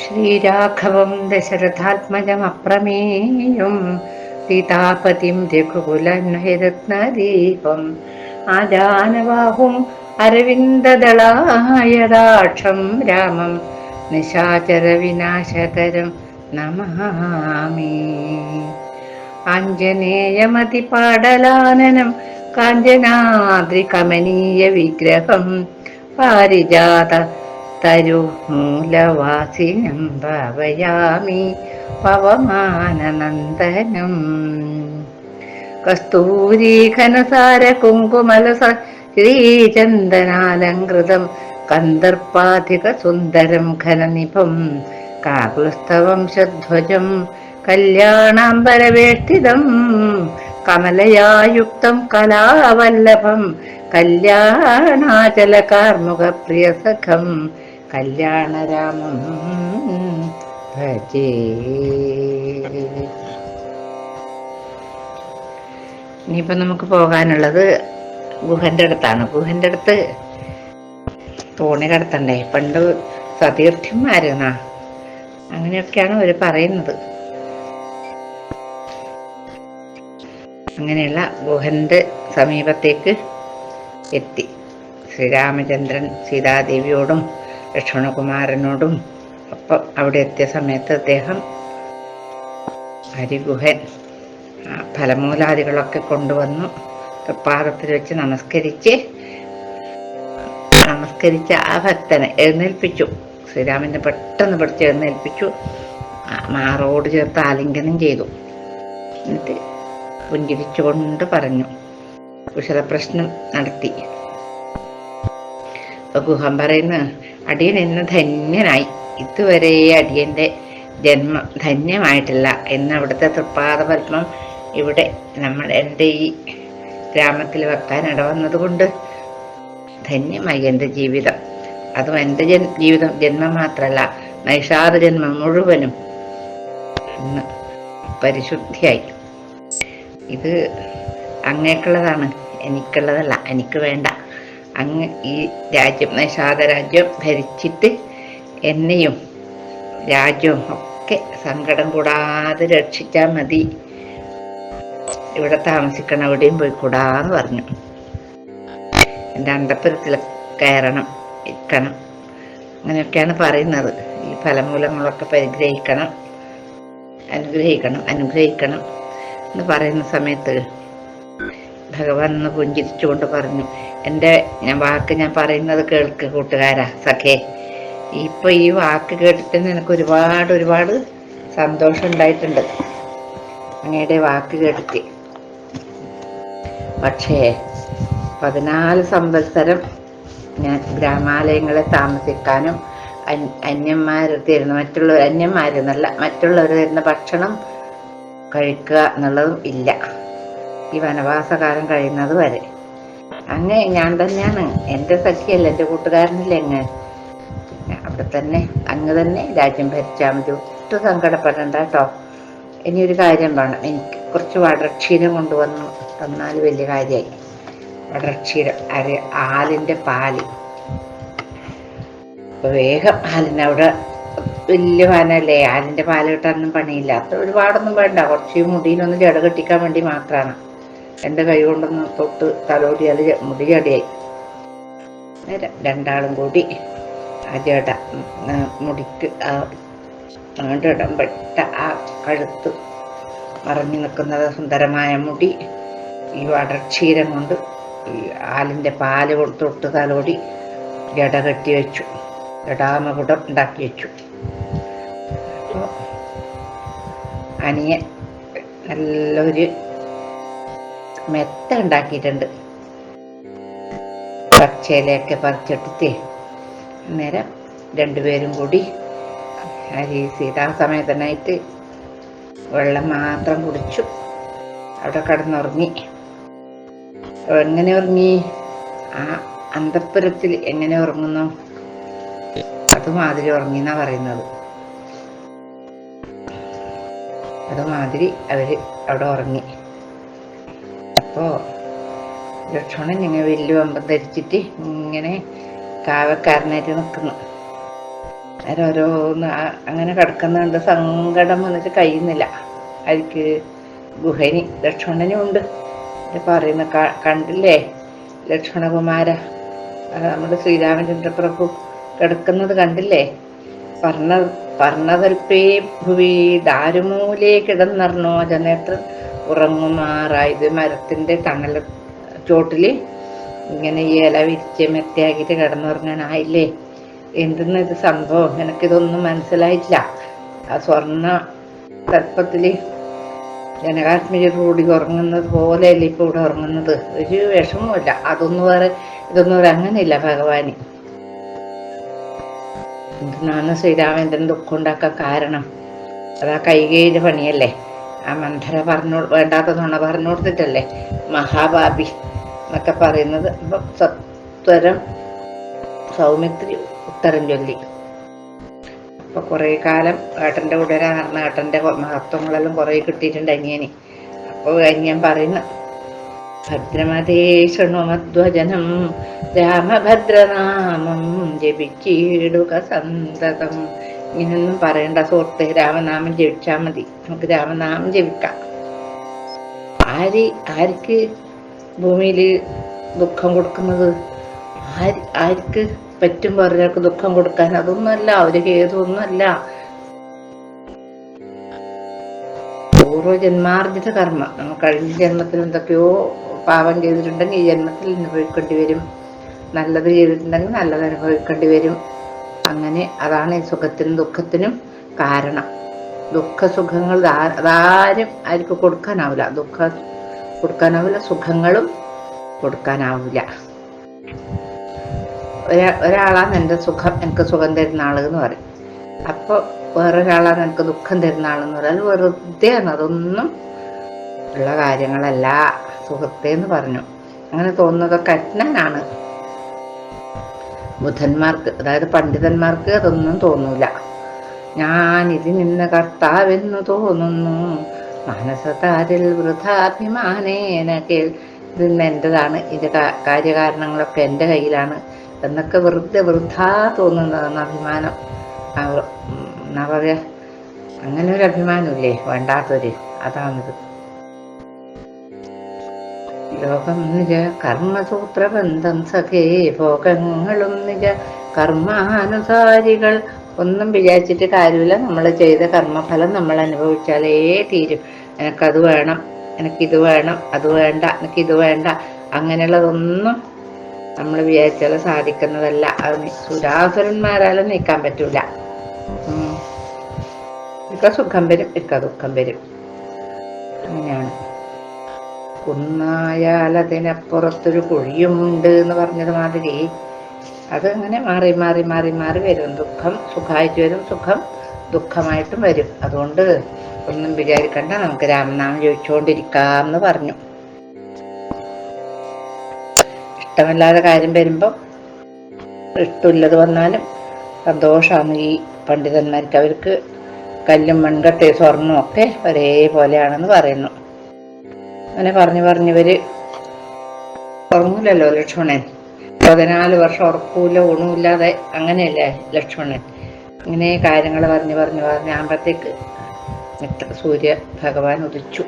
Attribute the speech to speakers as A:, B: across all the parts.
A: ശ്രീരാഘവം ദശരഥാത്മജമപ്രമേയം സീതാപതിം രഘുകുലനയരത്നദീപം ആജാനബാഹും അരവിന്ദദളായദാക്ഷം രാമം നിശാചര വിനാശകരം നമാമി. ആഞ്ജനേയമതിപാടലാനനം കാഞ്ചനാദ്രികമനീയ വിഗ്രഹം പാരിജാത തരുമൂലവാസിനം ഭാവയാമി പവമാനനന്ദനം കസ്തൂരീഘനസാര കുങ്കുമല ശ്രീചന്ദനാലങ്കൃതം കന്ദർപ്പാധിക സുന്ദരം ഘനനിഭം കാകുലസ്ഥവംശധ്വജം കല്യാണാംബരവേഷ്ടിതം കമലയായുക്തം കലാവല്ലഭം കല്യാണാചല കാർമുക പ്രിയസഖം കല്യാണരാമം ഭജേ. ഇനിയിപ്പോൾ നമുക്ക് പോകാനുള്ളത് ഗുഹന്റെ അടുത്താണ്. ഗുഹന്റെ അടുത്ത് തോണി കടത്തണ്ടേ? പണ്ട് സതീർത്ഥ്യന്മാരെന്നാ അങ്ങനെയൊക്കെയാണ് അവർ പറയുന്നത്. അങ്ങനെയുള്ള ഗുഹന്റെ സമീപത്തേക്ക് എത്തി. ശ്രീരാമചന്ദ്രൻ സീതാദേവിയോടും ലക്ഷ്മണകുമാരനോടും ഒപ്പം അവിടെ എത്തിയ സമയത്ത് അദ്ദേഹം ഹരിഗുഹൻ ഫലമൂലാദികളൊക്കെ കൊണ്ടുവന്നു. പാദത്തിൽ വെച്ച് നമസ്കരിച്ച് നമസ്കരിച്ച ആ ഭക്തനെ എഴുന്നേൽപ്പിച്ചു. ശ്രീരാമനെ പെട്ടെന്ന് പിടിച്ച് എഴുന്നേൽപ്പിച്ചു. മാറോട് ചേർത്ത് ആലിംഗനം ചെയ്തു. എന്നിട്ട് പുഞ്ചിരിച്ചുകൊണ്ട് പറഞ്ഞു കുശലപ്രശ്നം നടത്തി. ഗുഹം പറയുന്ന അടിയൻ ഇന്ന് ധന്യനായി. ഇതുവരെ അടിയന്റെ ജന്മം ധന്യമായിട്ടില്ല. എന്ന് അവിടുത്തെ തൃപ്പാദപത്മം ഇവിടെ നമ്മൾ എന്റെ ഈ ഗ്രാമത്തിൽ വെക്കാൻ ഇടവന്നത് കൊണ്ട് ധന്യമായി എന്റെ ജീവിതം. അതും എന്റെ ജൻ ജീവിതം ജന്മം മാത്രമല്ല നൈഷാദ ജന്മം മുഴുവനും ഇന്ന് പരിശുദ്ധിയായി. ഇത് അങ്ങേക്കുള്ളതാണ് എനിക്കുള്ളതല്ല എനിക്ക് വേണ്ട. അങ്ങ് ഈ രാജ്യം രാജ്യം ഭരിച്ചിട്ട് എന്നെയും രാജ്യവും ഒക്കെ സങ്കടം കൂടാതെ രക്ഷിച്ചാൽ മതി. ഇവിടെ താമസിക്കണം എവിടെയും പോയി കൂടാന്ന് പറഞ്ഞു. എന്റെ അന്തപുരത്തിൽ കയറണം ഇരിക്കണം. അങ്ങനെയൊക്കെയാണ് പറയുന്നത്. ഈ ഫലമൂലങ്ങളൊക്കെ പരിഗ്രഹിക്കണം അനുഗ്രഹിക്കണം അനുഗ്രഹിക്കണം എന്ന് പറയുന്ന സമയത്ത് ഭഗവാൻ ഒന്ന് പുഞ്ചിരിച്ചുകൊണ്ട് പറഞ്ഞു എന്റെ ഞാൻ വാക്ക് ഞാൻ പറയുന്നത് കേൾക്ക് കൂട്ടുകാരാ സഖേ. ഇപ്പൊ ഈ വാക്ക് കേട്ടിട്ട് എനിക്ക് ഒരുപാട് ഒരുപാട് സന്തോഷം ഉണ്ടായിട്ടുണ്ട്. അങ്ങയുടെ വാക്ക് കേട്ടിട്ട്. പക്ഷേ പതിനാല് സംവത്സരം ഞാൻ ഗ്രാമാലയങ്ങളെ താമസിക്കാനും അന്യന്മാർ തരുന്ന മറ്റുള്ളവർ അന്യന്മാരെന്നല്ല മറ്റുള്ളവർ തരുന്ന ഭക്ഷണം കഴിക്കുക എന്നുള്ളതും ഇല്ല. ഈ വനവാസകാലം കഴിയുന്നത് വരെ. അങ്ങ് ഞാൻ തന്നെയാണ്. എന്റെ സഖിയല്ല എന്റെ കൂട്ടുകാരനില്ല അങ്ങ്. അവിടെ തന്നെ അങ്ങ് തന്നെ രാജ്യം ഭരിച്ചാൽ മതി. ഒട്ടും സങ്കടപ്പെടണ്ട കേട്ടോ. ഇനിയൊരു കാര്യം വേണം. എനിക്ക് കുറച്ച് വടക്ഷീരം കൊണ്ടുവന്നു തന്നാൽ വലിയ കാര്യമായി. വടക്ഷീരം അര ആലിന്റെ പാൽ. വേഗം ആലിനവിടെ വലിയ പാനല്ലേ ആലിന്റെ പാൽ കിട്ടാനൊന്നും പണിയില്ല. അത്ര ഒരുപാടൊന്നും വേണ്ട. കുറച്ച് മുടിയിലൊന്ന് ജട കെട്ടിക്കാൻ വേണ്ടി മാത്രമാണ്. എന്റെ കൈ കൊണ്ടൊന്ന് തൊട്ട് തലോടിയാൽ മുടിയടിയായി നേരം രണ്ടാളും കൂടി ആ ചേട്ട മുടിക്ക് ആ നീണ്ടിടം പെട്ട ആ കഴുത്ത് മറഞ്ഞു നിൽക്കുന്നത് സുന്ദരമായ മുടി ഈ വടക്ഷീരം കൊണ്ട് ഈ ആലിന്റെ പാൽ തൊട്ട് തലോടി ജട കെട്ടി വെച്ചു. ജടാമകുടം ഉണ്ടാക്കി വെച്ചു. അനിയൻ നല്ലൊരു മെത്ത ഉണ്ടാക്കിയിട്ടുണ്ട്. പച്ചയിലൊക്കെ പറിച്ചെടുത്ത് അന്നേരം രണ്ടുപേരും കൂടി അരി സീതാ സമയത്തനായിട്ട് വെള്ളം മാത്രം കുടിച്ചു. അവിടെ കടന്നുറങ്ങി. എങ്ങനെ ഉറങ്ങി? ആ അന്തപ്പുരത്തിൽ എങ്ങനെ ഉറങ്ങുന്നു? അതുമാതിരി ഉറങ്ങി എന്നാ പറയുന്നത്. അതുമാതിരി അവർ അവിടെ ഉറങ്ങി. അപ്പോ ലക്ഷ്മണൻ ഇങ്ങനെ വലിയ വമ്പം ധരിച്ചിട്ട് ഇങ്ങനെ കാവക്കാരനായിട്ട് നിൽക്കുന്നു അവരോരോന്ന് അങ്ങനെ കിടക്കുന്നുണ്ട് സങ്കടം വന്നിട്ട് കഴിയുന്നില്ല. അതിക്ക് ഗുഹനി ലക്ഷ്മണനും ഉണ്ട്. പറയുന്ന കണ്ടില്ലേ? ലക്ഷ്മണകുമാര നമ്മുടെ ശ്രീരാമചന്ദ്ര പ്രഭു കിടക്കുന്നത് കണ്ടില്ലേ? പറഞ്ഞ പറഞ്ഞതൽപ്പേ ഭുവി ദാരുമൂലേ കിടന്നറിഞ്ഞോ ജനേത്ര ഉറങ്ങുമാറായത്. മരത്തിന്റെ തണൽ ചോട്ടിൽ ഇങ്ങനെ ഇല വിരിച്ച് മെത്തയാക്കിയിട്ട് കിടന്നുറങ്ങാനായില്ലേ? എന്തെന്ന് ഇത് സംഭവം? എനിക്കിതൊന്നും മനസ്സിലായിട്ടില്ല. ആ സ്വർണ സർപ്പത്തിൽ ജനകാത്മജർ കൂടി ഉറങ്ങുന്നത് പോലെയല്ല ഇപ്പൊ ഇവിടെ ഉറങ്ങുന്നത്? ഒരു വിഷമവുമില്ല. അതൊന്നും വേറെ ഇതൊന്നും വേറെ അങ്ങനെയില്ല ഭഗവാന്. എന്തിനാണ് ശ്രീരാമേന്ദ്രൻ ദുഃഖം ഉണ്ടാക്കാൻ കാരണം? അതാ കൈകേയുടെ പണിയല്ലേ? ആ മന്ധര പറഞ്ഞു വേണ്ടാത്ത നുണ പറഞ്ഞു കൊടുത്തിട്ടല്ലേ മഹാഭാപി എന്നൊക്കെ പറയുന്നത്. സത്വരം സൗമിത്രി ഉത്തരം ചൊല്ലി. അപ്പൊ കുറെ കാലം ഏട്ടന്റെ കൂടെ നടന്ന ഏട്ടന്റെ മഹത്വങ്ങളെല്ലാം കുറെ കിട്ടിയിട്ടുണ്ട് അനിയന്. അപ്പൊ അനിയൻ പറയുന്നു. ഭദ്രമതേ ശൃണുമധ്വജനം രാമഭദ്രനാമം ജപിച്ചിടുക സന്തതം. ഇങ്ങനൊന്നും പറയണ്ട. സുഹൃത്തെ രാമനാമം ജപിച്ചാൽ മതി. നമുക്ക് രാമനാമം ജപിക്കാം. ആര് ആർക്ക് ഭൂമിയിൽ ദുഃഖം കൊടുക്കുന്നത്? ആര് ആർക്ക് പറ്റും പറഞ്ഞവർക്ക് ദുഃഖം കൊടുക്കാൻ? അതൊന്നുമല്ല. ഒരു ഓരോ പൂർവജന്മാർജിത കർമ്മ. നമ്മൾ കഴിഞ്ഞ ജന്മത്തിൽ എന്തൊക്കെയോ പാപം ചെയ്തിട്ടുണ്ടെങ്കിൽ ഈ ജന്മത്തിൽ അനുഭവിക്കേണ്ടി വരും. നല്ലത് ചെയ്തിട്ടുണ്ടെങ്കിൽ നല്ലത് അനുഭവിക്കേണ്ടി വരും. അങ്ങനെ അതാണ് ഈ സുഖത്തിനും ദുഃഖത്തിനും കാരണം. ദുഃഖസുഖങ്ങൾ സുഖങ്ങൾ അതാരും ആർക്കും കൊടുക്കാനാവില്ല. ദുഃഖ കൊടുക്കാനാവില്ല സുഖങ്ങളും കൊടുക്കാനാവില്ല. ഒരാ ഒരാളാണ് എന്റെ സുഖം എനിക്ക് സുഖം തരുന്ന ആൾ എന്ന് പറയും. അപ്പോൾ വേറൊരാളാണ് എനിക്ക് ദുഃഖം തരുന്ന ആളെന്ന് പറയാൻ വെറുതെ ആണ് അതൊന്നും ഉള്ള കാര്യങ്ങളല്ല. സുഹൃത്തേന്ന് പറഞ്ഞു. അങ്ങനെ തോന്നുന്നതൊക്കെ അജ്ഞനാണ് ബുദ്ധന്മാർക്ക് അതായത് പണ്ഡിതന്മാർക്ക് അതൊന്നും തോന്നൂല. ഞാൻ ഇതിൽ നിന്ന് കർത്താവെന്ന് തോന്നുന്നു. മനസ്സതാരിൽ വൃഥാഭിമാനേന കേൾ ഇതിന്ന് എന്റെതാണ് ഇത് കാര്യകാരണങ്ങളൊക്കെ എന്റെ കയ്യിലാണ്. എന്നൊക്കെ വെറുതെ വൃഥാ തോന്നുന്നതാണ് അഭിമാനം. എന്നാ പറയാ അങ്ങനെ ഒരു അഭിമാനമില്ലേ? വേണ്ടാത്തൊരു അതാണിത്. ലോകം നിജ കർമ്മസൂത്രബന്ധം സഖേ ഭോഗങ്ങളും നിജ കർമാനുസാരികൾ. ഒന്നും വിചാരിച്ചിട്ട് കാര്യമില്ല. നമ്മൾ ചെയ്ത കർമ്മഫലം നമ്മൾ അനുഭവിച്ചാലേ തീരും. എനിക്കത് വേണം എനിക്കിത് വേണം അത് വേണ്ട എനിക്കിത് വേണ്ട. അങ്ങനെയുള്ളതൊന്നും നമ്മൾ വിചാരിച്ചാൽ സാധിക്കുന്നതല്ല. അത് സുരാസുരന്മാരാലും നീക്കാൻ പറ്റൂല. ഇക്ക സുഖം വരും ഇക്ക ദുഃഖം വരും. അങ്ങനെയാണ്. കുന്നായാൽ അതിനപ്പുറത്തൊരു കുഴിയുമുണ്ട് എന്ന് പറഞ്ഞത് മാതിരി. അതങ്ങനെ മാറി മാറി മാറി മാറി വരും. ദുഃഖം സുഖമായിട്ട് വരും സുഖം ദുഃഖമായിട്ടും വരും. അതുകൊണ്ട് ഒന്നും വിചാരിക്കണ്ട നമുക്ക് രാമനാമം ചോദിച്ചുകൊണ്ടിരിക്കാം എന്ന് പറഞ്ഞു. ഇഷ്ടമില്ലാത്ത കാര്യം വരുമ്പോൾ ഇഷ്ടമില്ലത് വന്നാലും സന്തോഷമാണ് ഈ പണ്ഡിതന്മാർക്ക്. അവർക്ക് കല്ലും മൺകട്ടയും സ്വർണവും ഒക്കെ ഒരേപോലെയാണെന്ന് പറയുന്നു. അങ്ങനെ പറഞ്ഞു പറഞ്ഞവര് ഉറങ്ങൂലല്ലോ ലക്ഷ്മണൻ. പതിനാല് വർഷം ഉറക്കൂല ഊണുമില്ലാതെ അങ്ങനെയല്ലേ ലക്ഷ്മണൻ. ഇങ്ങനെ കാര്യങ്ങൾ പറഞ്ഞു പറഞ്ഞു പറഞ്ഞാകുമ്പോഴത്തേക്ക് മിത്ര സൂര്യ ഭഗവാൻ ഉദിച്ചു.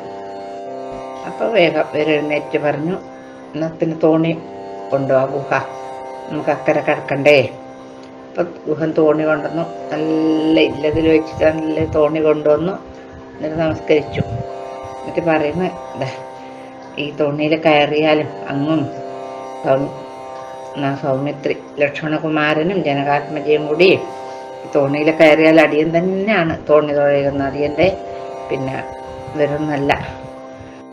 A: അപ്പൊ വേഗം എഴുന്നേറ്റ് പറഞ്ഞു എന്നാ പിന്നെ തോണി കൊണ്ടുപോവാ ഗുഹ. നമുക്ക് അക്കരെ കിടക്കണ്ടേ? അപ്പൊ ഗുഹൻ തോണി കൊണ്ടുവന്നു. നല്ല ഇല്ലതിൽ വെച്ചിട്ട് നല്ല തോണി കൊണ്ടുവന്നു. എന്നിട്ട് നമസ്കരിച്ചു. എന്നിട്ട് പറയുന്നത് "ദാ, ഈ തോണിയിൽ കയറിയാലും അങ്ങും സൗമിത്രി ലക്ഷ്മണകുമാരനും ജനകാത്മജയും കൂടി തോണിയിൽ കയറിയാൽ അടിയൻ തന്നെയാണ് തോണി തുഴയുന്ന അടിയന്റെ പിന്നെ വരുന്നല്ല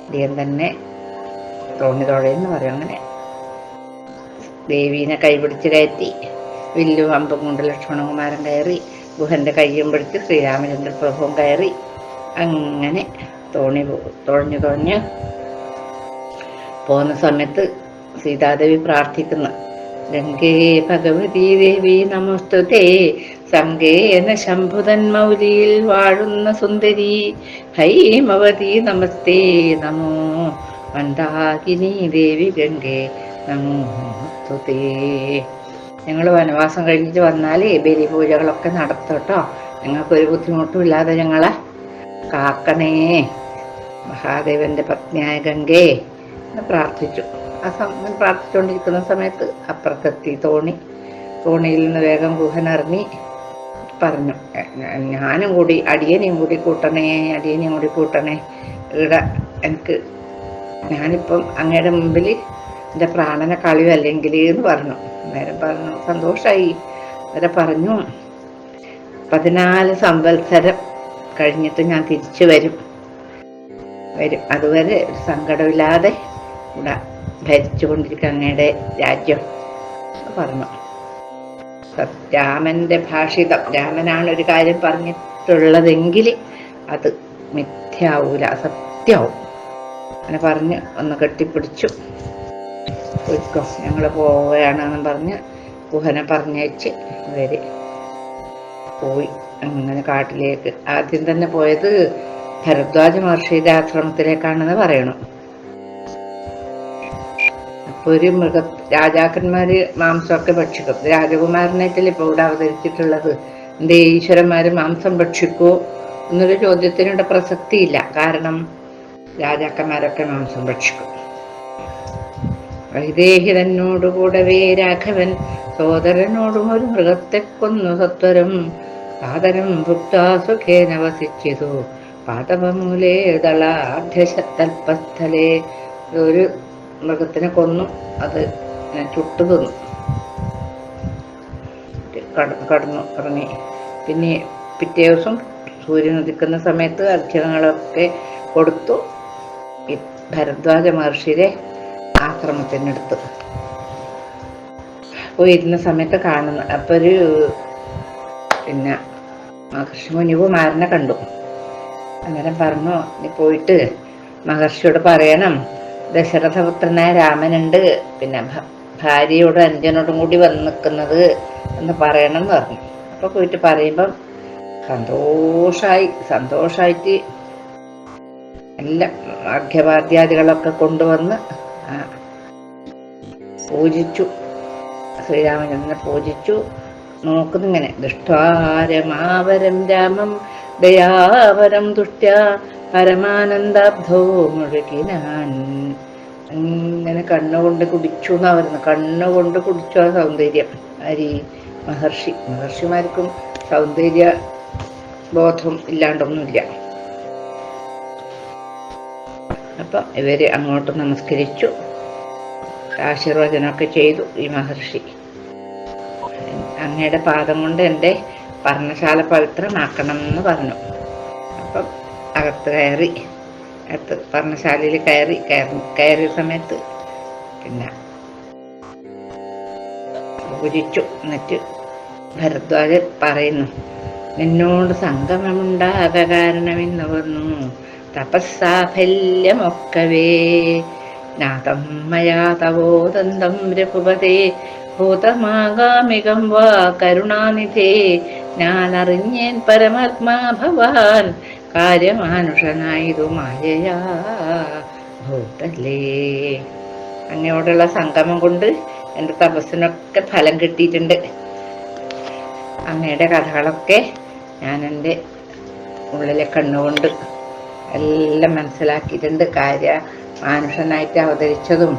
A: അടിയൻ തന്നെ തോണി തുഴയെന്ന് പറയും അങ്ങനെ. ദേവീനെ കൈപിടിച്ച് കയറ്റി വില്ലു അമ്പും കൊണ്ട് ലക്ഷ്മണകുമാരൻ കയറി ഗുഹന്റെ കയ്യും പിടിച്ച് ശ്രീരാമചന്ദ്ര പ്രഭുവും കയറി അങ്ങനെ തോണി തുഴഞ്ഞു തുഴഞ്ഞ് പോകുന്ന സമയത്ത് സീതാദേവി പ്രാർത്ഥിക്കുന്നു ഗംഗേ ഭഗവതി ദേവി നമസ്തുതേ സംഗേന ശംഭുതൻ മൗലിയിൽ വാഴുന്ന സുന്ദരി ഹൈമവതി നമസ്തേ നമോ മന്ദാകിനി ദേവി ഗംഗേ നമോസ്തുതേ. ഞങ്ങൾ വനവാസം കഴിഞ്ഞിട്ട് വന്നാൽ ബലിപൂജകളൊക്കെ നടത്തും കേട്ടോ ഞങ്ങൾക്കൊരു ബുദ്ധിമുട്ടും ഇല്ലാതെ ഞങ്ങളെ കാക്കണേ. മഹാദേവന്റെ പത്നിയായ ഗംഗേ എന്ന് പ്രാർത്ഥിച്ചു. ആ സമയം പ്രാർത്ഥിച്ചുകൊണ്ടിരിക്കുന്ന സമയത്ത് അപ്പുറത്തെത്തി തോണി. തോണിയിൽ നിന്ന് വേഗം ഗുഹനിറങ്ങി പറഞ്ഞു ഞാനും കൂടി അടിയനെയും കൂടി കൂട്ടണേ അടിയനെയും കൂടി കൂട്ടണേ. ഇവിടെ എനിക്ക് ഞാനിപ്പം അങ്ങയുടെ മുമ്പിൽ എന്റെ പ്രാണനെ കളിയല്ലെങ്കിൽ എന്ന് പറഞ്ഞു. അന്നേരം പറഞ്ഞു സന്തോഷമായി അന്നേരം പറഞ്ഞു പതിനാല് സംവത്സരം കഴിഞ്ഞിട്ട് ഞാൻ തിരിച്ചു വരും. വരും. അതുവരെ സങ്കടമില്ലാതെ ഇവിടെ ഭരിച്ചുകൊണ്ടിരിക്കുക അങ്ങയുടെ രാജ്യം. പറഞ്ഞു. രാമന്റെ ഭാഷിതം രാമനാണ് ഒരു കാര്യം പറഞ്ഞിട്ടുള്ളതെങ്കിൽ അത് മിഥ്യാവൂല അസത്യാവും. അങ്ങനെ പറഞ്ഞ് ഒന്ന് കെട്ടിപ്പിടിച്ചു. പോയിക്കോ ഞങ്ങൾ പോവുകയാണെന്ന് പറഞ്ഞ് ഗുഹനെ പറഞ്ഞയച്ച് ഇവർ പോയി അങ്ങനെ കാട്ടിലേക്ക്. ആദ്യം തന്നെ പോയത് ഭരദ്വാജ മഹർഷിയുടെ ആശ്രമത്തിലേക്കാണെന്ന് പറയണം. ഒരു മൃഗ രാജാക്കന്മാര് മാംസമൊക്കെ ഭക്ഷിക്കും. രാജകുമാരനായിട്ടല്ലേ ഇപ്പോൾ ഇവിടെ അവതരിച്ചിട്ടുള്ളത്? എന്തേ ഈശ്വരന്മാര് മാംസം ഭക്ഷിക്കുമോ എന്നൊരു ചോദ്യത്തിനുള്ള പ്രസക്തിയില്ല. കാരണം രാജാക്കന്മാരൊക്കെ മാംസം ഭക്ഷിക്കും. വൈദേഹിതനോടുകൂടവേ രാഘവൻ സോദരനോടും ഒരു മൃഗത്തെ കൊന്നു സത്വരം. സാദരം ഭുക്താസുഖേന വസിച്ചതു പാതപമൂലേ ദളാഢ്യശതൽപസ്ഥലേ ഒരു മൃഗത്തിനെ കൊന്നു. അത് ഞാൻ ചുട്ടു തിന്നു. കട- കടന്നു ഇറങ്ങി. പിന്നെ പിറ്റേ ദിവസം സൂര്യൻ ഉദിക്കുന്ന സമയത്ത് അർച്ചനകളൊക്കെ കൊടുത്തു. ഭരദ്വാജ മഹർഷിയുടെ ആശ്രമത്തിനടുത്ത് അപ്പോൾ ഇരുന്ന സമയത്ത് കാണുന്നു അപ്പൊ ഒരു പിന്നെ മഹർഷി മുനികുമാരനെ കണ്ടു. അന്നേരം പറഞ്ഞു നീ പോയിട്ട് മഹർഷിയോട് പറയണം ദശരഥപുത്രനായ രാമനുണ്ട്. പിന്നെ ഭാര്യയോടും അഞ്ജനോടും കൂടി വന്ന് നിൽക്കുന്നത് എന്ന് പറയണം എന്ന് പറഞ്ഞു. അപ്പൊ പോയിട്ട് പറയുമ്പം സന്തോഷായി സന്തോഷായിട്ട് എല്ലാം അഖ്യപാദ്യാദികളൊക്കെ കൊണ്ടുവന്ന് പൂജിച്ചു. ശ്രീരാമചന്ദ്രനെ പൂജിച്ചു. നോക്കുന്നിങ്ങനെ. ദുഷ്ടാരമാവരം രാമം ദയാവരം ദുഷ്ട പരമാനന്ദാബ്ധോ മുഴുകിനാൻ. കണ്ണ കണ്ണുകൊണ്ട് കുടിച്ചു എന്നാ പറയുന്നത് കണ്ണുകൊണ്ട് കുടിച്ചു ആ സൗന്ദര്യം. അരി മഹർഷി. മഹർഷിമാർക്കും സൗന്ദര്യ ബോധം ഇല്ലാണ്ടൊന്നുമില്ല. അപ്പം ഇവർ അങ്ങോട്ട് നമസ്കരിച്ചു. ആശീർവചനമൊക്കെ ചെയ്തു ഈ മഹർഷി. അങ്ങയുടെ പാദം കൊണ്ട് എന്റെ പർണശാല പവിത്രമാക്കണം എന്ന് പറഞ്ഞു. അപ്പം അകത്ത് കയറി അകത്ത് പർണശാലയിൽ കയറി കയറി കയറിയ സമയത്ത് പിന്നെ പൂജിച്ചു എന്നിട്ട് ഭരദ്വാജൻ പറയുന്നു നിന്നോട് സംഗമമുണ്ടാക കാരണമെന്ന് വന്നു. തപസ്സാഫല്യമൊക്കവേ. നാഥം മയാ രഘുപതേ. ഭൂതമാകാമികം വാ കരുണാനിധേ. ഞാൻ അറിഞ്ഞേൻ പരമാത്മാ ഭവാൻ. കാര്യമാനുഷനായതു മായയാ ഭൂതലേ. അങ്ങയോടുള്ള സംഗമം കൊണ്ട് എന്റെ തപസ്സിനൊക്കെ ഫലം കിട്ടിയിട്ടുണ്ട്. അങ്ങയുടെ കഥകളൊക്കെ ഞാൻ എന്റെ ഉള്ളിലെ കണ്ണുകൊണ്ട് എല്ലാം മനസ്സിലാക്കിയിട്ടുണ്ട്. കാര്യ മാനുഷനായിട്ട് അവതരിച്ചതും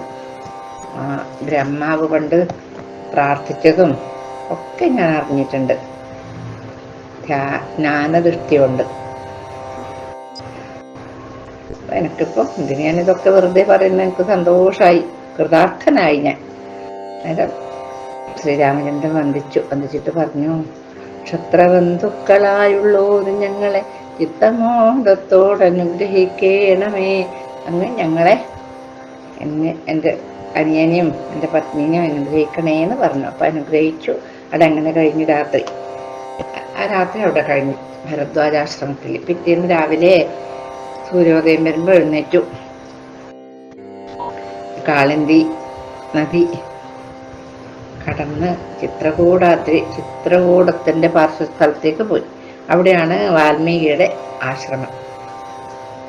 A: ബ്രഹ്മാവ് കൊണ്ട് പ്രാർത്ഥിച്ചതും ഒക്കെ ഞാൻ അറിഞ്ഞിട്ടുണ്ട്. ജ്ഞാനദൃഷ്ടിയുണ്ട് ജ്ഞാനദൃഷ്ടി കൊണ്ട് എനിക്കിപ്പോ ഞാൻ ഇതൊക്കെ വെറുതെ പറയുന്നത് എനിക്ക് സന്തോഷമായി കൃതാർത്ഥനായി ഞാൻ. അന്നേരം ശ്രീരാമചന്ദ്രൻ വന്ദിച്ചു. വന്ദിച്ചിട്ട് പറഞ്ഞു ക്ഷത്രബന്ധുക്കളായുള്ളോര് ഞങ്ങളെ ചിത്തമോദത്തോട് അനുഗ്രഹിക്കണമേ. അങ്ങ് ഞങ്ങളെ എന്നെ എന്റെ അനിയനെയും എന്റെ പത്നിനെയും അനുഗ്രഹിക്കണേ എന്ന് പറഞ്ഞു. അപ്പം അനുഗ്രഹിച്ചു. അതങ്ങനെ കഴിഞ്ഞു രാത്രി. ആ രാത്രി അവിടെ കഴിഞ്ഞു. ഭരദ്വാജാശ്രമത്തിൽ. പിറ്റേന്ന് രാവിലെ സൂര്യോദയം വരുമ്പോൾ എഴുന്നേറ്റു. കാളിന്തി നദി കടന്ന് ചിത്രകൂടാത്രി ചിത്രകൂടത്തിന്റെ പാർശ്വസ്ഥലത്തേക്ക് പോയി. അവിടെയാണ് വാൽമീകിയുടെ ആശ്രമം.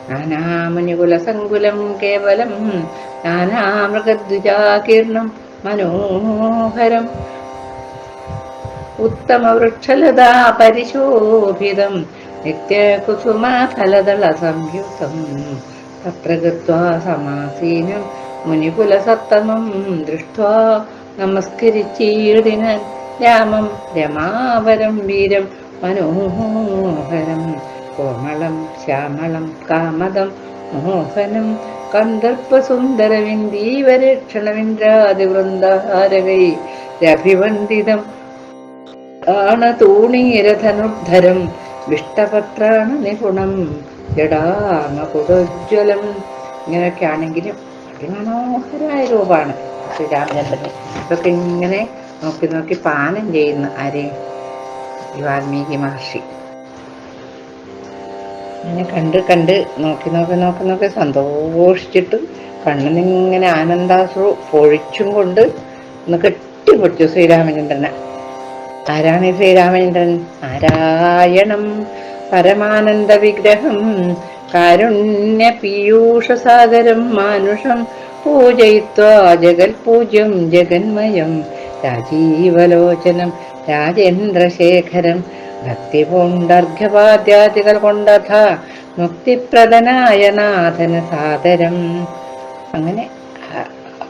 A: നാനാമുനികുല സങ്കുലം കേവലം നാനാമൃഗദ്വിജാകീർണം മനോഹരം. ഉത്തമവൃക്ഷലതാ പരിശോഭിതം സംയുതം തത്ര ഗത്വാ സമാസീനം മുനികുലസത്തമം ദൃഷ്ട്വാ നമസ്കരിച്ചീടിനൻ രാമം രമാവരം വീരം മനോഹരം. കോമളം ശ്യാമളം കാമദം മോഹനം കന്ദർപ്പസുന്ദരവിന്ദീവരക്ഷണവിന്ദ്രാതിവൃന്ദാരകൈ രഭിവന്ദിതം ആണതൂണീരധനുദ്ധരം വിഷ്ടപത്രാണ നിപുണം ജടാമകുടോജ്വലം ഇങ്ങനെയൊക്കെ ആണെങ്കിലും അതിമനോഹരമായ രൂപമാണ് ശ്രീരാമചന്ദ്രൻ. ഇതൊക്കെ ഇങ്ങനെ നോക്കി നോക്കി പാനം ചെയ്യുന്ന ആരെ? ഈ വാൽമീകി മഹർഷി. അങ്ങനെ കണ്ട് കണ്ട് നോക്കി നോക്കി നോക്കി നോക്കി സന്തോഷിച്ചിട്ട് കണ്ണിനിങ്ങനെ ആനന്ദാശ്രു പൊഴിച്ചും കൊണ്ട് ഒന്ന് കെട്ടിപ്പൊടിച്ചു ശ്രീരാമചന്ദ്രനെ. ആരാണ് ശ്രീരാമചന്ദ്രൻ നാരായണം പരമാനന്ദ വിഗ്രഹം കാരുണ്യ പീയൂഷസാഗരം മാനുഷം പൂജയിത്വാ ജഗൽ പൂജ്യം ജഗന്മയം രാജീവലോചനം രാജേന്ദ്രശേഖരം ഭക്തി പൂണ്ടർഘ്യപാദ്യാദികൾ കൊണ്ടഥ മുക്തിപ്രദനായ നാഥന സാദരം. അങ്ങനെ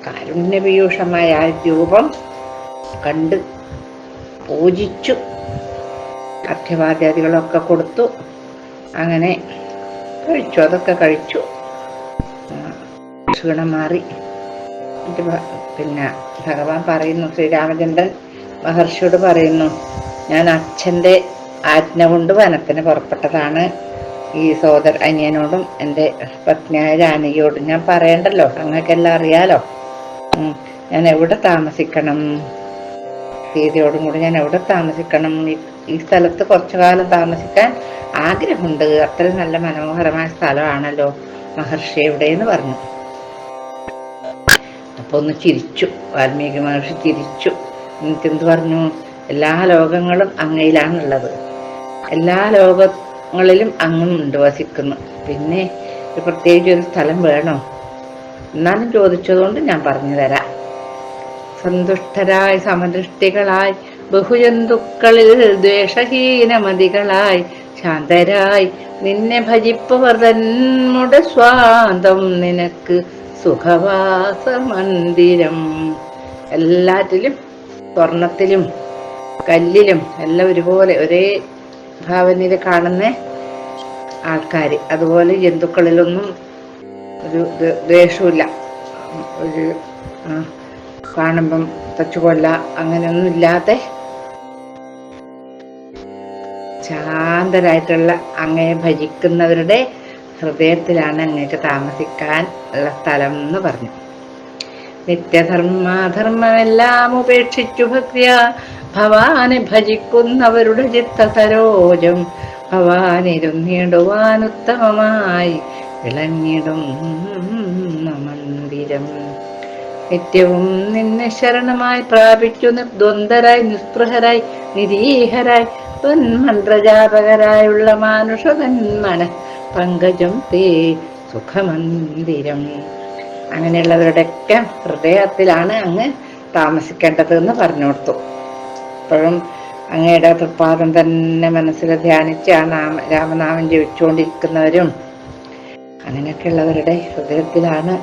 A: കാരുണ്യപീയൂഷമായ രൂപം കണ്ട് പൂജിച്ചു. അർഘ്യവാദ്യാദികളൊക്കെ കൊടുത്തു. അങ്ങനെ കഴിച്ചു. അതൊക്കെ കഴിച്ചു. ക്ഷീണം മാറി. പിന്നെ ഭഗവാൻ പറയുന്നു ശ്രീരാമചന്ദ്രൻ മഹർഷിയോട് പറയുന്നു ഞാൻ അച്ഛന്റെ ആജ്ഞ കൊണ്ട് വനത്തിന് പുറപ്പെട്ടതാണ്. ഈ സോദർ അനിയനോടും എന്റെ പത്നിയായ ജാനകിയോടും ഞാൻ പറയണ്ടല്ലോ. അങ്ങക്കെല്ലാം അറിയാലോ. ഞാൻ എവിടെ താമസിക്കണം? സീതയോടും കൂടി ഞാൻ അവിടെ താമസിക്കണം? ഈ സ്ഥലത്ത് കുറച്ചു കാലം താമസിക്കാൻ ആഗ്രഹമുണ്ട്. അത്രയും നല്ല മനോഹരമായ സ്ഥലമാണല്ലോ മഹർഷി എവിടെയെന്ന് പറഞ്ഞു. അപ്പൊ ഒന്ന് ചിരിച്ചു. വാൽമീകി മഹർഷി ചിരിച്ചു. എന്നിട്ട് എന്ത് പറഞ്ഞു? എല്ലാ ലോകങ്ങളും അങ്ങയിലാണുള്ളത്. എല്ലാ ലോകങ്ങളിലും അങ്ങുണ്ട് വസിക്കുന്നു. പിന്നെ പ്രത്യേകിച്ച് ഒരു സ്ഥലം വേണോ? എന്നാലും ചോദിച്ചതുകൊണ്ട് ഞാൻ പറഞ്ഞു തരാം സന്തുഷ്ടരായി സമദൃഷ്ടികളായി ബഹുജന്തുക്കളിൽ ദ്വേഷഹീനമതികളായി ശാന്തരായി നിന്നെ ഭജിപ്പവർ തന്മുടെ സ്വാന്തം നിനക്ക് സുഖവാസ മന്ദിരം എല്ലാറ്റിലും സ്വർണത്തിലും കല്ലിലും എല്ലാം ഒരുപോലെ ഒരേ ഭാവനയിൽ കാണുന്ന ആൾക്കാർ അതുപോലെ ജന്തുക്കളിലൊന്നും ഒരു ദ്വേഷമില്ല ഒരു കാണുമ്പം തച്ചുകൊല്ല അങ്ങനെയൊന്നും ഇല്ലാതെ ശാന്തരായിട്ടുള്ള അങ്ങയെ ഭജിക്കുന്നവരുടെ ഹൃദയത്തിലാണ് അങ്ങേക്ക് താമസിക്കാൻ ഉള്ള സ്ഥലം എന്ന് പറഞ്ഞു. നിത്യധർമാധർമ്മമെല്ലാം ഉപേക്ഷിച്ചു ഭക്തിയ. ഭവാനെ ഭജിക്കുന്നവരുടെ ചിത്തസരോജം ഭവാനിരുന്നിടുവാൻ ഉത്തമമായി വിളങ്ങിടും മന്ദിരം നിത്യവും നിന്നെ ശരണമായി പ്രാപിച്ചു ദ്വന്ദ്വരായി നിസ്പൃഹരായി നിരീഹരായി. ത്വന്മന്ത്രജാപകരായുള്ള മാനുഷതന്മന പങ്കജം തേ സുഖമന്ദിരം. അങ്ങനെയുള്ളവരുടെയൊക്കെ ഹൃദയത്തിലാണ് അങ്ങ് താമസിക്കേണ്ടത് എന്ന് പറഞ്ഞു കൊടുത്തു ഇപ്പോഴും അങ്ങയുടെ തൃപ്പാദം തന്നെ മനസ്സിൽ ധ്യാനിച്ച് ആ നാമ രാമനാമം ജപിച്ചുകൊണ്ടിരിക്കുന്നവരും. അങ്ങനെയൊക്കെയുള്ളവരുടെ ഹൃദയത്തിലാണ്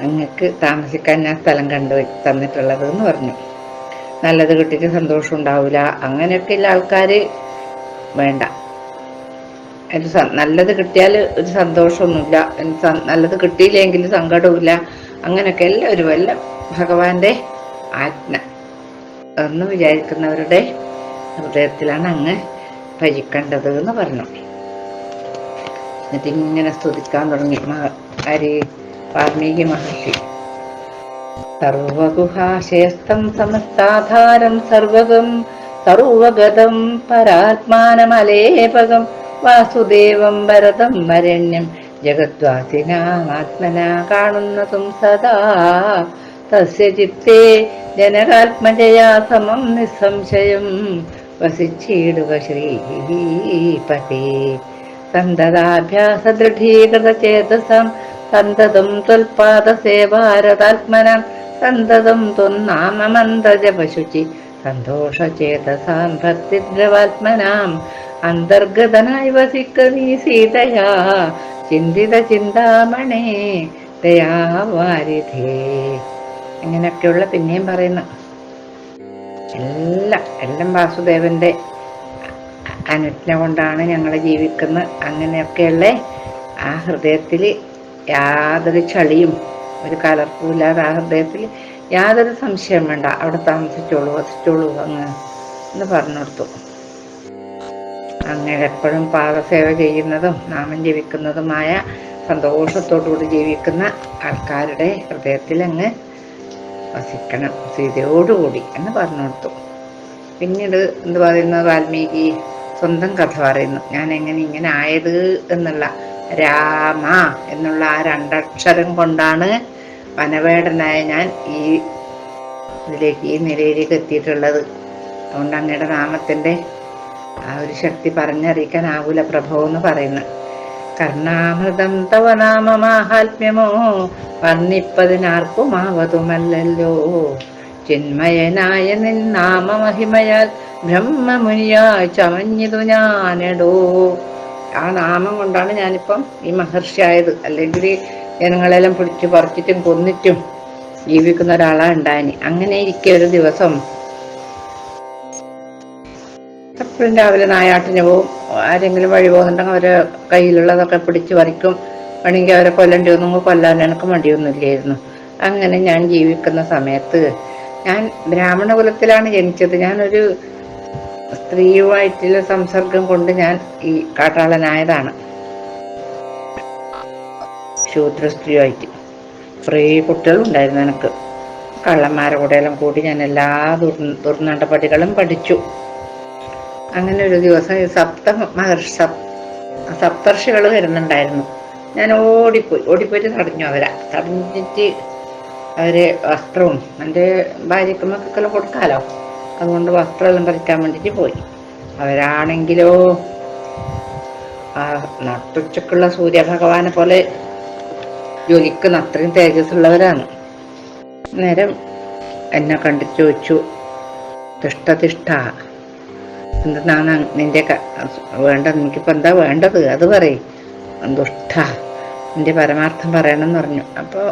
A: അങ്ങക്ക് താമസിക്കാൻ ഞാൻ സ്ഥലം കണ്ടു തന്നിട്ടുള്ളത് എന്ന് പറഞ്ഞു. നല്ലത് കിട്ടിയിട്ട് സന്തോഷം ഉണ്ടാവില്ല അങ്ങനെയൊക്കെയുള്ള ആൾക്കാർ വേണ്ട. ഒരു നല്ലത് കിട്ടിയാൽ ഒരു സന്തോഷമൊന്നുമില്ല. നല്ലത് കിട്ടിയില്ലെങ്കിൽ സങ്കടവുമില്ല. അങ്ങനെയൊക്കെ എല്ലാവരും എല്ലാം ഭഗവാന്റെ ആജ്ഞ എന്ന് വിചാരിക്കുന്നവരുടെ ഹൃദയത്തിലാണ് അങ്ങ് ഭരിക്കേണ്ടത് എന്ന് പറഞ്ഞു. എന്നിട്ട് ഇങ്ങനെ സ്തുതിക്കാൻ തുടങ്ങി. ആര് വാൽമീകി മഹർഷി സർവഗുഹാശയസ്ഥം സമസ്താധാരം സർവകം സർവഗതം പരാത്മാനമലേപകം വാസുദേവം ഭരതം വരണ്യം ജഗദ്വാസിനാത്മന കാണുന്നതും സദാ. തസ്യ ചിത്തേ ജനകാത്മജയാ സമം നിസ്സംശയം. വസിച്ചിടുക ശ്രീപതേ സന്തതാഭ്യാസ ദൃഢീകൃത ചേതസം സന്തതം ത്വൽപാദസേവാരതാത്മന സന്തതം ത്വന്നാമമന്ത്രജപശുചി സന്തോഷചേതസാം ഭക്തിദ്രവാത്മനാം അന്തർഗതനായി വസിക്ക നീ സീതയാ. ചിന്തിത ചിന്താമണേ ദയാവാരിധേ. ഇങ്ങനെയൊക്കെയുള്ള പിന്നെയും പറയുന്നു എല്ലാം എല്ലാം വാസുദേവന്റെ അനുജ്ഞ കൊണ്ടാണ് ഞങ്ങൾ ജീവിക്കുന്നത്. അങ്ങനെയൊക്കെയുള്ള ആ ഹൃദയത്തിൽ യാതൊരു ചളിയും ഒരു കലർപ്പും ഇല്ലാതെ ആ ഹൃദയത്തിൽ യാതൊരു സംശയം വേണ്ട. അവിടെ താമസിച്ചോളൂ വസിച്ചോളൂ അങ്ങ് എന്ന് പറഞ്ഞു അങ്ങനെ എപ്പോഴും പാദസേവ ചെയ്യുന്നതും നാമം ജപിക്കുന്നതുമായ സന്തോഷത്തോടുകൂടി ജീവിക്കുന്ന ആൾക്കാരുടെ ഹൃദയത്തിൽ അങ്ങ് വസിക്കണം സീതയോടുകൂടി എന്ന് പറഞ്ഞു കൊടുത്തു. പിന്നീട് എന്ത് പറയുന്നത് വാൽമീകി സ്വന്തം കഥ പറയുന്നു. ഞാൻ എങ്ങനെ ഇങ്ങനെ ആയത് എന്നുള്ള രാമ എന്നുള്ള ആ രണ്ടക്ഷരം കൊണ്ടാണ് വനവേടനായ ഞാൻ ഈ ഇതിലേക്ക് ഈ നിലയിലേക്ക് എത്തിയിട്ടുള്ളത്. അതുകൊണ്ട് അങ്ങയുടെ നാമത്തിന്റെ ആ ഒരു ശക്തി പറഞ്ഞറിയിക്കാനാവൂല പ്രഭോ എന്ന് പറയുന്നു കർണാമൃതം തവ നാമമാഹാത്മ്യമോ ആവതുമല്ലല്ലോ ചിന്മയനായ നിൻ നാമമഹിമയാൽ ബ്രഹ്മമുനിയായി ചമഞ്ഞിതു ഞാനെടോ. ആ നാമം കൊണ്ടാണ് ഞാനിപ്പം ഈ മഹർഷിയായത്. അല്ലെങ്കിൽ ജനങ്ങളെല്ലാം പിടിച്ചു പറിച്ചിട്ടും കൊന്നിട്ടും ജീവിക്കുന്ന ഒരാളാണ് ഉണ്ടായിന്. അങ്ങനെ ഇരിക്കെ ഒരു ദിവസം എപ്പോഴും രാവിലെ നായാട്ടിന് പോവും. ആരെങ്കിലും വഴി പോകുന്നുണ്ടെങ്കിൽ അവരെ കയ്യിലുള്ളതൊക്കെ പിടിച്ചു പറിക്കും. വേണമെങ്കിൽ അവരെ കൊല്ലേണ്ടി ഒന്നും കൊല്ലാൻ എനിക്ക് മടിയൊന്നുമില്ലായിരുന്നു. അങ്ങനെ ഞാൻ ജീവിക്കുന്ന സമയത്ത് ഞാൻ ബ്രാഹ്മണ കുലത്തിലാണ് ജനിച്ചത്. ഞാനൊരു സ്ത്രീയുമായിട്ടുള്ള സംസർഗം കൊണ്ട് ഞാൻ ഈ കാട്ടാളനായതാണ്. ശൂദ്ര സ്ത്രീയുമായിട്ട് കുറേ കുട്ടികളും ഉണ്ടായിരുന്നു എനിക്ക്. കള്ളന്മാരെ കൂടെയെല്ലാം കൂടി ഞാൻ എല്ലാ ദുർ ദുർനടപടികളും പഠിച്ചു. അങ്ങനെ ഒരു ദിവസം ഈ സപ്ത മഹർഷി സപ്തർഷികൾ വരുന്നുണ്ടായിരുന്നു. ഞാൻ ഓടിപ്പോയി. ഓടിപ്പോയിട്ട് തടഞ്ഞു അവരാ. തടഞ്ഞിട്ട് അവരെ വസ്ത്രവും എന്റെ ഭാര്യയ്ക്ക് മക്കൾക്കെല്ലാം കൊടുക്കാലോ? അതുകൊണ്ട് വസ്ത്രമെല്ലാം പറിക്കാൻ വേണ്ടിയിട്ട് പോയി. അവരാണെങ്കിലോ ആ നട്ടുച്ചക്കുള്ള സൂര്യഭഗവാനെ പോലെ ജ്വലിക്കുന്ന അത്രയും തേജസ്സുള്ളവരാണ്. നേരം എന്നെ കണ്ടു ചോദിച്ചു തിഷ്ടതിഷ്ഠ എന്തെന്നാണ് നിന്റെ വേണ്ടത്? എനിക്കിപ്പോൾ എന്താ വേണ്ടത്? അത് പറയും. ദുഷ്ട നിന്റെ പരമാർത്ഥം പറയണമെന്ന് പറഞ്ഞു. അപ്പോൾ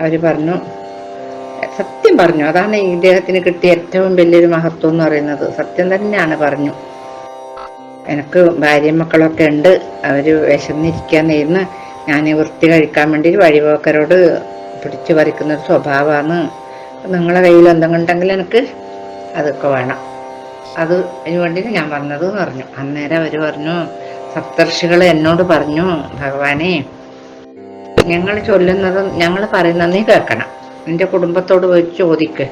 A: അവർ പറഞ്ഞു സത്യം പറഞ്ഞു. അതാണ് ഇദ്ദേഹത്തിന് കിട്ടിയ ഏറ്റവും വലിയൊരു മഹത്വം എന്ന് പറയുന്നത്. സത്യം തന്നെയാണ് പറഞ്ഞു. എനിക്ക് ഭാര്യയും മക്കളൊക്കെ ഉണ്ട്. അവർ വിശന്നിരിക്കാന്നിരുന്ന് ഞാൻ വൃത്തി കഴിക്കാൻ വേണ്ടി വഴിപോക്കരോട് പിടിച്ചു പറിക്കുന്ന ഒരു സ്വഭാവമാണ്. നിങ്ങളെ കയ്യിൽ എന്തെങ്കിലും ഉണ്ടെങ്കിൽ എനിക്ക് അതൊക്കെ വേണം. അത് അതിന് വേണ്ടിയിട്ട് ഞാൻ പറഞ്ഞത് എന്ന് പറഞ്ഞു. അന്നേരം അവർ പറഞ്ഞു സപ്തർഷികൾ എന്നോട് പറഞ്ഞു ഭഗവാനെ ഞങ്ങൾ ചൊല്ലുന്നതും ഞങ്ങൾ പറയുന്നത് കേൾക്കണം. നിന്റെ കുടുംബത്തോട് പോയി ചോദിക്ക്.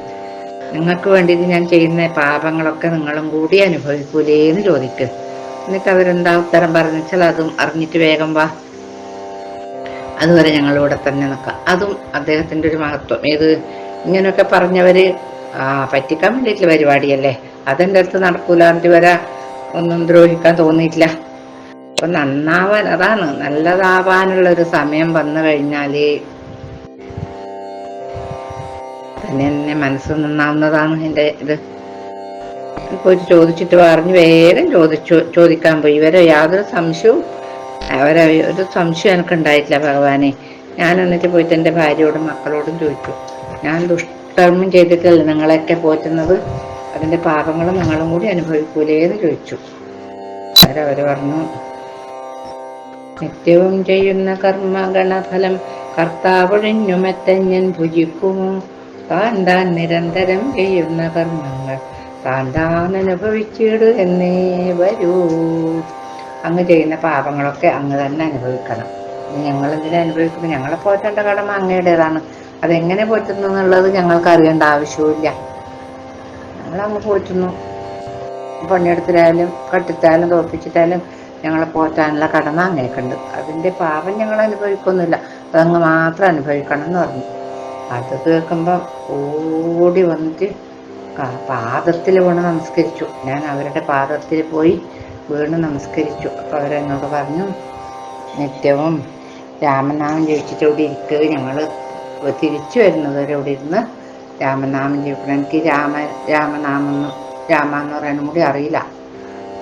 A: നിങ്ങൾക്ക് വേണ്ടിയിട്ട് ഞാൻ ചെയ്യുന്ന പാപങ്ങളൊക്കെ നിങ്ങളും കൂടി അനുഭവിക്കൂലേന്ന് ചോദിക്ക്. എന്നിട്ട് അവരെന്താ ഉത്തരം പറഞ്ഞു പറഞ്ഞാൽ അതും അറിഞ്ഞിട്ട് വേഗം വാ. അതുവരെ ഞങ്ങളിവിടെ തന്നെ നിൽക്കാം. അതും അദ്ദേഹത്തിന്റെ ഒരു മഹത്വം. ഏത്? ഇങ്ങനെയൊക്കെ പറഞ്ഞവര് ആ പറ്റിക്കാൻ വേണ്ടിയിട്ടുള്ള പരിപാടിയല്ലേ? അതെന്റെ അടുത്ത് നടക്കൂലാണ്ട് വരെ. ഒന്നും ദ്രോഹിക്കാൻ തോന്നിയിട്ടില്ല. അപ്പൊ നന്നാവാൻ അതാണ് നല്ലതാവാനുള്ള ഒരു സമയം വന്നു കഴിഞ്ഞാൽ തന്നെ എന്നെ മനസ്സ് നന്നാവുന്നതാണ് എന്റെ ഇത്. പോയിട്ട് ചോദിച്ചിട്ട് പറഞ്ഞു വേഗം ചോദിച്ചു ചോദിക്കാൻ പോയി. ഇവരെ യാതൊരു സംശയവും അവരെ ഒരു സംശയം എനിക്ക് ഉണ്ടായിട്ടില്ല ഭഗവാനെ. ഞാൻ എന്നിട്ട് പോയിട്ട് എന്റെ ഭാര്യയോടും മക്കളോടും ചോദിച്ചു. ഞാൻ ദുഷ്കർമ്മം ചെയ്തിട്ടല്ല നിങ്ങളെയൊക്കെ പോറ്റുന്നത്. അതിന്റെ പാപങ്ങളും നിങ്ങളും കൂടി അനുഭവിക്കൂലേ എന്ന് ചോദിച്ചു. അവരവർ പറഞ്ഞു നിത്യവും ചെയ്യുന്ന കർമ്മഗണഫലം കർത്താവൊഴിഞ്ഞു മെത്തഞ്ഞൻ ഭുജിക്കുമോ താൻ താൻ നിരന്തരം ചെയ്യുന്ന കർമ്മങ്ങൾ താൻ താൻ അനുഭവിച്ചിടു എന്നേ വരൂ. അങ്ങ് ചെയ്യുന്ന പാപങ്ങളൊക്കെ അങ്ങ് തന്നെ അനുഭവിക്കണം. ഞങ്ങൾ എന്തിനാ അനുഭവിക്കുന്നത് ഞങ്ങളെ പോറ്റേണ്ട കടമ അങ്ങയുടേതാണ്. അതെങ്ങനെ പോറ്റുന്നു എന്നുള്ളത് ഞങ്ങൾക്ക് അറിയേണ്ട ആവശ്യമില്ല ഞങ്ങൾ അങ്ങ് പോറ്റുന്നു. പണിയെടുത്തിട്ടായാലും കട്ടിത്തായാലും തോപ്പിച്ചിട്ടായാലും ഞങ്ങളെ പോറ്റാനുള്ള കടമ അങ്ങേക്കുണ്ട്. അതിന്റെ പാപം ഞങ്ങൾ അനുഭവിക്കൊന്നുമില്ല അതങ്ങ് മാത്രം അനുഭവിക്കണം എന്ന് പറഞ്ഞു. അത് കേൾക്കുമ്പോൾ ഓടി വന്നിട്ട് പാദത്തിൽ വീണ് നമസ്കരിച്ചു. ഞാൻ അവരുടെ പാദത്തിൽ പോയി വീണ് നമസ്കരിച്ചു. അപ്പോൾ അവരെന്നോട് പറഞ്ഞു നിത്യവും രാമനാമം ജയിച്ചിട്ട് ഇവിടെ ഇരിക്കുക ഞങ്ങൾ തിരിച്ചു വരുന്നത് വരെ ഇവിടെ ഇരുന്ന് രാമനാമം ജപിക്കണം. എനിക്ക് രാമ രാമനാമം രാമ എന്ന് പറയാനും കൂടി അറിയില്ല.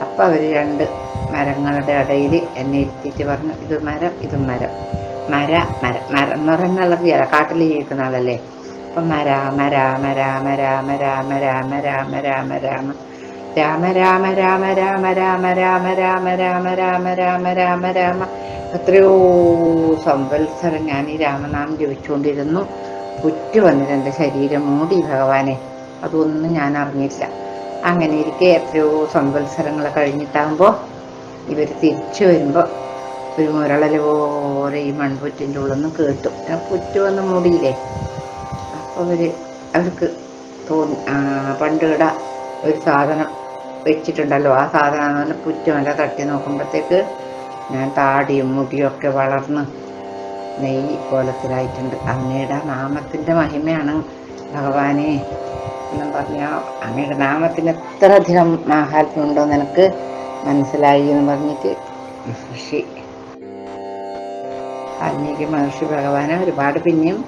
A: അപ്പോൾ അവർ രണ്ട് മരങ്ങളുടെ ഇടയിൽ എന്നെ ഇരുത്തിയിട്ട് പറഞ്ഞു ഇത് മരം ഇത് മരം. മര മര മര എന്ന് പറയുന്ന അറിയാലോ കാട്ടിൽ ജീവിക്കുന്ന ആളല്ലേ അപ്പം മര മര മര മര മര മര മര മര മര രാമ രാമ രാമ രാമ രാമ രാമ രാമ രാമ രാമ രാമ രാമ രാമ എത്രയോ സംവത്സരം ഞാൻ ഈ രാമനാമം ജപിച്ചുകൊണ്ടിരുന്നു പുറ്റു വന്നിട്ട് എന്റെ ശരീരം മൂടി ഭഗവാനെ അതൊന്നും ഞാൻ അറിഞ്ഞില്ല അങ്ങനെ ഇരിക്കെ എത്രയോ സംവത്സരങ്ങൾ കഴിഞ്ഞിട്ടാകുമ്പോൾ ഇവർ തിരിച്ചു വരുമ്പോൾ ഒരു മുരളൽ പോലെ ഈ മൺപുറ്റിന്റെ ഉള്ളിൽ നിന്ന് കേട്ടു. ആ പുറ്റ് വന്ന് മൂടിയില്ലേ? അപ്പോൾ അവർ അവർക്ക് തോന്നി പണ്ടുകിട പണ്ട് ഒരു സാധനം വെച്ചിട്ടുണ്ടല്ലോ. ആ സാധനം എന്ന് പുറ്റുമല്ല തട്ടി നോക്കുമ്പോഴത്തേക്ക് ഞാൻ താടിയും മുടിയും ഒക്കെ വളർന്ന് നെയ്യ് കോലത്തിലായിട്ടുണ്ട് അങ്ങയുടെ നാമത്തിന്റെ മഹിമയാണ് ഭഗവാനെ എന്നും പറഞ്ഞാൽ അങ്ങയുടെ നാമത്തിന് എത്ര അധികം മാഹാത്മ്യം ഉണ്ടോ നിനക്ക്? മനസ്സിലായി എന്ന് പറഞ്ഞിട്ട്. ഋഷി വാൽമീകി മഹർഷി ഭഗവാനെ ഒരുപാട് പിന്നെയും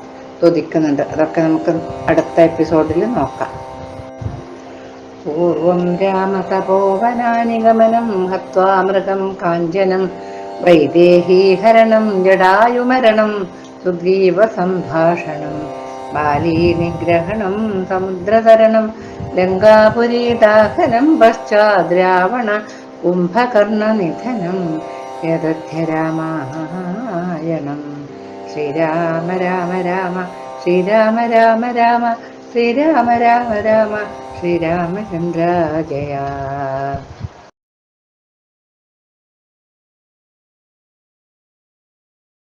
A: തുതിക്കുന്നുണ്ട്. അതൊക്കെ നമുക്ക് അടുത്ത എപ്പിസോഡിൽ നോക്കാം. പൂർവം രാമതപോവനാനിഗമനം ഹത്വാ മൃഗം കാഞ്ചനം വൈദേഹീഹരണം ജടായുമരണം സുഗ്രീവ സംഭാഷണം ബാലീ നിഗ്രഹണം സമുദ്രതരണം ലങ്കാപുരീദാഹനം പശ്ചാദ്രാവണ കുംഭകർണനിധനം യഥ്യരാമായണം ശ്രീരാമ രാമ രാമ ശ്രീരാമ രാമ രാമ ശ്രീരാമ രാമ രാമ ശ്രീരാമചന്ദ്ര ജയ.